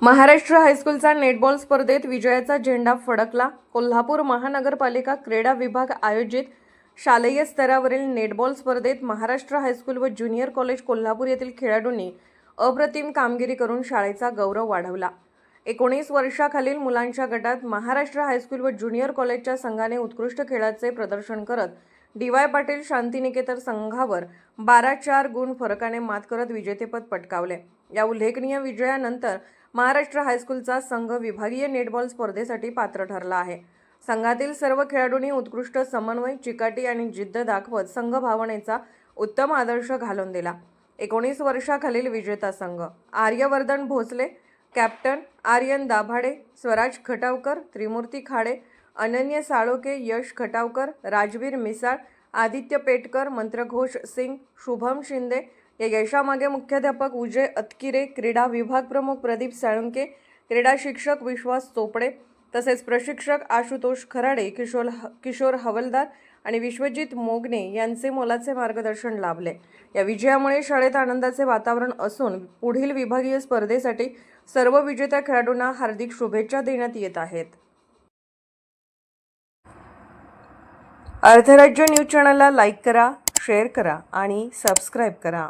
Maharashtra हायस्कूलचा netball स्पर्धेत विजयाचा झेंडा फडकला. कोल्हापूर महानगरपालिका क्रीडा विभाग आयोजित शालेय स्तरावरील नेटबॉल स्पर्धेत महाराष्ट्र हायस्कूल व ज्युनियर कॉलेज कोल्हापूर येथील खेळाडूंनी अप्रतिम कामगिरी करून शाळेचा गौरव वाढवला. एकोणीस वर्षाखालील मुलांच्या गटात महाराष्ट्र हायस्कूल व ज्युनियर कॉलेजच्या संघाने उत्कृष्ट खेळाचे प्रदर्शन करत डी वाय पाटील शांतिनिकेतन संघावर बारा चार गुण फरकाने मात करत विजेतेपद पटकावले. या उल्लेखनीय विजयानंतर महाराष्ट्र हायस्कूलचा संघ विभागीय नेटबॉल स्पर्धेसाठी पात्र ठरला आहे. संघातील सर्व खेळाडूंनी उत्कृष्ट समन्वय चिकाटी आणि जिद्द दाखवत संघ भावनेचा उत्तम आदर्श घालून दिला. एकोणीस वर्षाखालील विजेता संघ. आर्यवर्धन भोसले कॅप्टन आर्यन दाभाडे स्वराज खटावकर त्रिमूर्ती खाडे अनन्य साळोके यश खटावकर राजवीर मिसाळ आदित्य पेटकर मंत्रघोष सिंग शुभम शिंदे या यशामागे मुख्याध्यापक उजय अतकिरे क्रीडा विभाग प्रमुख प्रदीप साळुंके क्रीडा शिक्षक विश्वास चोपडे तसेच प्रशिक्षक आशुतोष खराडे किशोर किशोर हवलदार आणि विश्वजित मोगने यांचे मोलाचे मार्गदर्शन लाभले. या विजयामुळे शाळेत आनंदाचे वातावरण असून पुढील विभागीय स्पर्धेसाठी सर्व विजेत्या खेळाडूंना हार्दिक शुभेच्छा देण्यात येत आहेत. अर्धराज्य न्यूज चॅनलला लाईक करा शेअर करा आणि सबस्क्राईब करा.